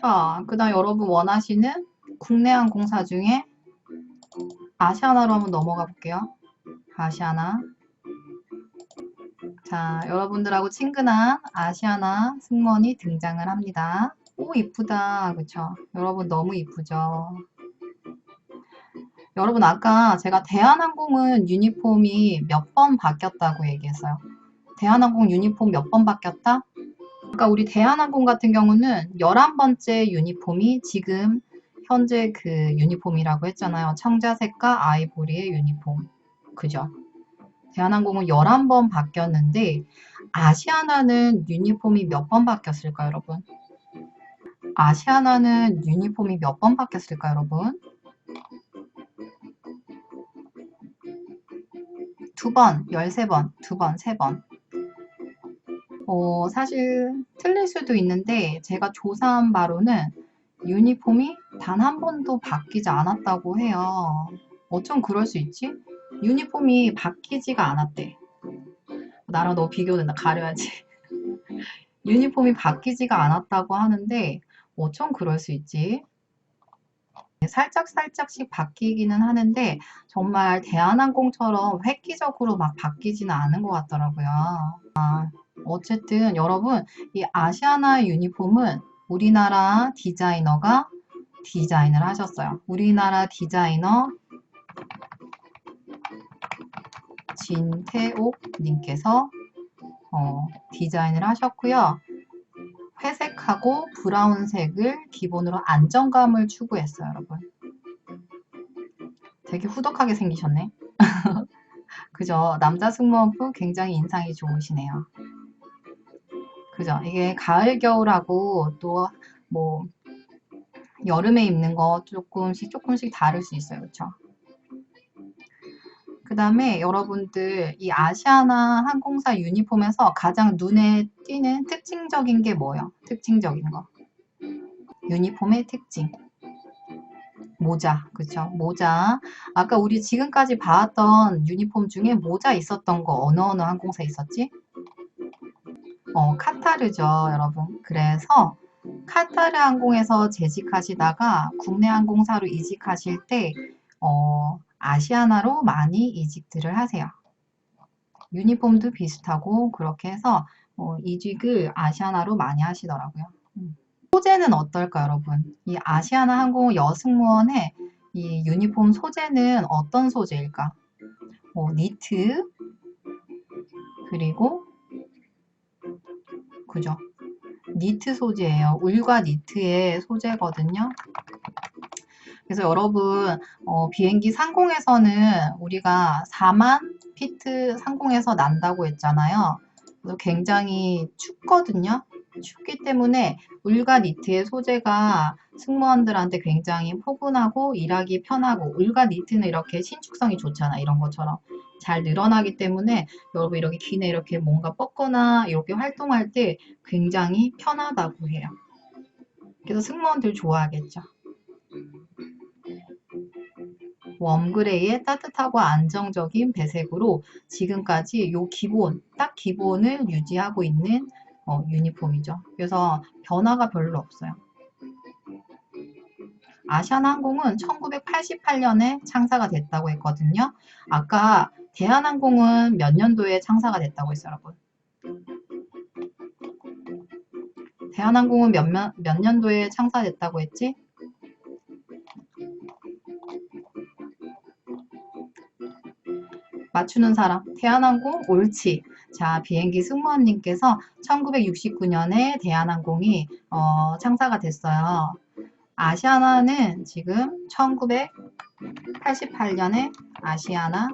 자, 그 다음 여러분 원하시는 국내 항공사 중에 아시아나로 한번 넘어가 볼게요. 아시아나. 자, 여러분들하고 친근한 아시아나 승무원이 등장을 합니다. 오, 이쁘다. 그쵸? 여러분 너무 이쁘죠? 여러분 아까 제가 대한항공은 유니폼이 몇 번 바뀌었다고 얘기했어요. 대한항공 유니폼 몇 번 바뀌었다? 그러니까 우리 대한항공 같은 경우는 11번째 유니폼이 지금 현재 그 유니폼이라고 했잖아요. 청자색과 아이보리의 유니폼. 그죠? 대한항공은 11번 바뀌었는데 아시아나는 유니폼이 몇 번 바뀌었을까요, 여러분? 아시아나는 유니폼이 몇 번 바뀌었을까요, 여러분? 두 번, 13번, 두 번, 세 번. 어, 사실 틀릴 수도 있는데 제가 조사한 바로는 유니폼이 단 한 번도 바뀌지 않았다고 해요. 어쩜 그럴 수 있지? 유니폼이 바뀌지가 않았대. 나랑 너 비교된다. 가려야지. 유니폼이 바뀌지가 않았다고 하는데 어쩜 그럴 수 있지? 살짝 살짝씩 바뀌기는 하는데 정말 대한항공처럼 획기적으로 막 바뀌지는 않은 것 같더라고요. 아, 어쨌든 여러분 이 아시아나 유니폼은 우리나라 디자이너가 디자인을 하셨어요. 우리나라 디자이너 진태옥 님께서 어, 디자인을 하셨고요. 회색하고 브라운색을 기본으로 안정감을 추구했어요, 여러분. 되게 후덕하게 생기셨네. 그죠? 남자 승무원분 굉장히 인상이 좋으시네요. 그죠? 이게 가을, 겨울하고 또 뭐 여름에 입는 거 조금씩 조금씩 다를 수 있어요. 그쵸? 그 다음에 여러분들 이 아시아나 항공사 유니폼에서 가장 눈에 띄는 특징적인 게 뭐예요? 특징적인 거. 유니폼의 특징. 모자, 그쵸? 모자. 아까 우리 지금까지 봐왔던 유니폼 중에 모자 있었던 거 어느 어느 항공사 있었지? 어, 카타르죠, 여러분. 그래서 카타르 항공에서 재직하시다가 국내 항공사로 이직하실 때, 어, 아시아나로 많이 이직들을 하세요. 유니폼도 비슷하고 그렇게 해서 어, 이직을 아시아나로 많이 하시더라고요. 음. 소재는 어떨까 여러분? 이 아시아나 항공 여승무원의 이 유니폼 소재는 어떤 소재일까? 어, 니트 그리고 그죠? 니트 소재예요. 울과 니트의 소재거든요. 그래서 여러분 어, 비행기 상공에서는 우리가 4만 피트 상공에서 난다고 했잖아요. 그래서 굉장히 춥거든요. 춥기 때문에 울과 니트의 소재가 승무원들한테 굉장히 포근하고 일하기 편하고 울과 니트는 이렇게 신축성이 좋잖아 이런 것처럼 잘 늘어나기 때문에 여러분 이렇게 기내 이렇게 뭔가 뻗거나 이렇게 활동할 때 굉장히 편하다고 해요. 그래서 승무원들 좋아하겠죠. 웜그레이의 따뜻하고 안정적인 배색으로 지금까지 요 기본, 딱 기본을 유지하고 있는 어, 유니폼이죠. 그래서 변화가 별로 없어요. 아시아나항공은 1988년에 창사가 됐다고 했거든요. 아까 대한항공은 몇 년도에 창사가 됐다고 했어요, 여러분? 대한항공은 몇, 몇, 몇 년도에 창사됐다고 했지? 맞추는 사람 대한항공 옳지 자 비행기 승무원님께서 1969년에 대한항공이 어, 창사가 됐어요 아시아나는 지금 1988년에 아시아나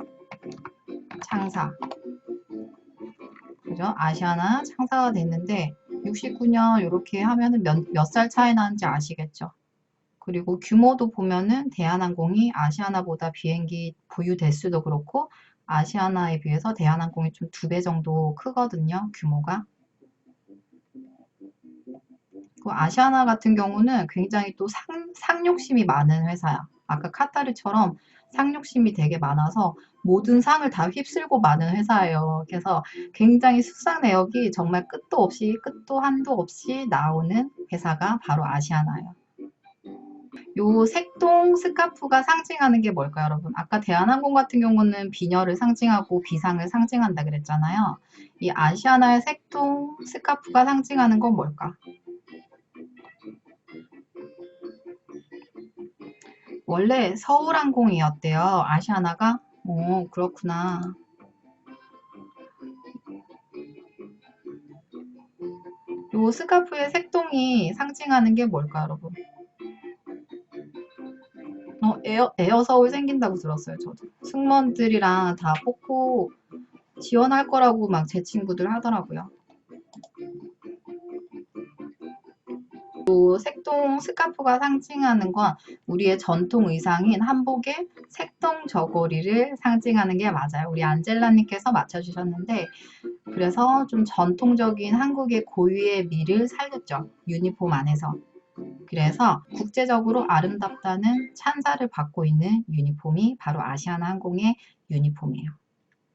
창사 그죠 아시아나 창사가 됐는데 69년 이렇게 하면은 몇 살 차이 나는지 아시겠죠 그리고 규모도 보면은 대한항공이 아시아나보다 비행기 보유 대수도 그렇고 아시아나에 비해서 대한항공이 좀 두 배 정도 크거든요. 규모가. 그 아시아나 같은 경우는 굉장히 또 상, 상욕심이 많은 회사야. 아까 카타르처럼 상륙심이 되게 많아서 모든 상을 다 휩쓸고 마는 회사예요. 그래서 굉장히 수상 내역이 정말 끝도 없이 끝도 한도 없이 나오는 회사가 바로 아시아나예요. 요 색동 스카프가 상징하는 게 뭘까요, 여러분? 아까 대한항공 같은 경우는 비녀를 상징하고 비상을 상징한다 그랬잖아요. 이 아시아나의 색동 스카프가 상징하는 건 뭘까? 원래 서울항공이었대요. 아시아나가? 오, 그렇구나. 요 스카프의 색동이 상징하는 게 뭘까, 여러분? 어, 에어, 에어 서울 생긴다고 들었어요, 저도. 승무원들이랑 다 뽑고 지원할 거라고 막 제 친구들 하더라고요. 또 색동 스카프가 상징하는 건 우리의 전통 의상인 한복의 색동 저고리를 상징하는 게 맞아요. 우리 안젤라님께서 맞춰주셨는데 그래서 좀 전통적인 한국의 고유의 미를 살렸죠. 유니폼 안에서. 그래서 국제적으로 아름답다는 찬사를 받고 있는 유니폼이 바로 아시아나 항공의 유니폼이에요.